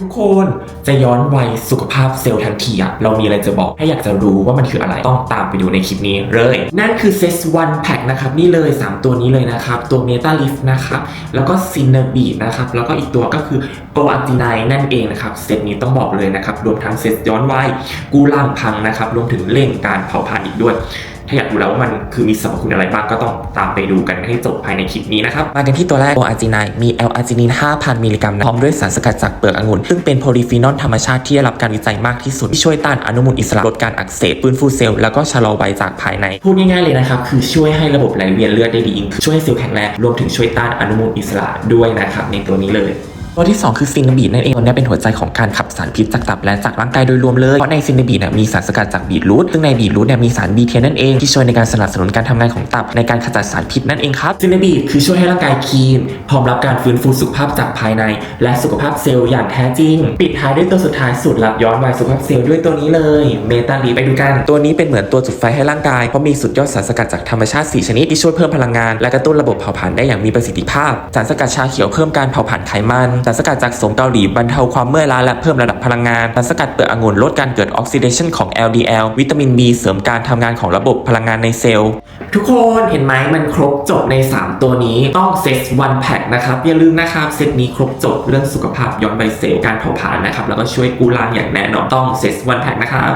ทุกคนจะย้อนวัยสุขภาพเซลล์ทันทีอะเรามีอะไรจะบอก ถ้าอยากจะรู้ว่ามันคืออะไรต้องตามไปดูในคลิปนี้เลย นั่นคือเซสวันแพ็คนะครับ นี่เลย 3 ตัวนี้เลยนะครับ ตัวเมตาลิฟนะครับ แล้วก็ซินเนอร์บีนะครับ แล้วก็อีกตัวก็คือโกอัติไนนั่นเองนะครับ เซตนี้ต้องบอกเลยนะครับ รวมทั้งเซตย้อนวัยกูล่างพังนะครับ รวมถึงเร่งการเผาผลาญอีกด้วย ถ้าอยากรู้แล้วว่ามันคือมีสรรพคุณอะไรบ้างก็ต้องตามไปดูกันให้จบภายในคลิปนี้นะครับ มากันที่ตัวแรกโออาร์จินายมีแอลอาร์จินิน 5,000 มิลลิกรัมนะพร้อมด้วยสารสกัดจากเปลือกองุ่น ซึ่งเป็นโพลีฟีนอลธรรมชาติที่ได้รับการวิจัยมากที่สุดที่ช่วยต้านอนุมูลอิสระลดการอักเสบฟื้นฟูเซลล์แล้วก็ชะลอวัยจากภายในพูดง่ายๆเลยนะครับคือช่วยให้ระบบไหลเวียนเลือดได้ดียิ่งขึ้นช่วยให้เซลล์แข็งแรงรวมถึงช่วยต้านอนุมูลอิสระด้วยนะครับในตัวนี้เลย ตัวที่ 2 คือซินนบีดนั่นเองตัวนี้เป็นหัวใจของการขับสารพิษจากตับและจากร่างกายโดยรวมเลยเพราะในซินนบีดเนี่ยมีสารสกัดจากบีทรูทซึ่งในบีทรูทเนี่ยมีสารบีเทนนั่นเองที่ช่วยในการสนับสนุนการทำงานของตับในการขจัดสารพิษนั่นเองครับซินนบีดคือช่วยให้ร่างกายคีนพร้อมรับการฟื้นฟูสุขภาพจากภายใน และสุขภาพเซลล์อย่างแท้จริง ปิดท้ายด้วยตัวสุดท้ายสุดหลับย้อนวัยสุขภาพเซลล์ด้วยตัวนี้เลยเมตาลีไปดูกัน ตัวนี้เป็นเหมือนตัวจุดไฟให้ร่างกายเพราะมีสุดยอดสารสกัดจากธรรมชาติ4ชนิดที่ช่วยเพิ่มพลังงานและกระตุ้นระบบเผาผลาญได้อย่างมีประสิทธิภาพ สารสกัดชาเขียวเพิ่มการเผาผลาญไขมันสารสกัดจากสมเกาหลีบรรเทาความเมื่อยล้าและเพิ่มระดับพลังงานสารสกัดเปลือกองุ่นลดการเกิดออกซิเดชันของ LDL วิตามิน B เสริมการทำงานของระบบพลังงานในเซลล์ ทุกคนเห็นไหมมันครบจบใน 3 ตัวนี้ต้องเซตวันแพ็คนะครับอย่าลืมนะครับเซตนี้ครบจบเรื่องสุขภาพย้อนใบเซลล์การเผาผลาญนะครับแล้วก็ช่วยกู้ร่างอย่างแน่นอนต้องเซตวันแพ็คนะครับ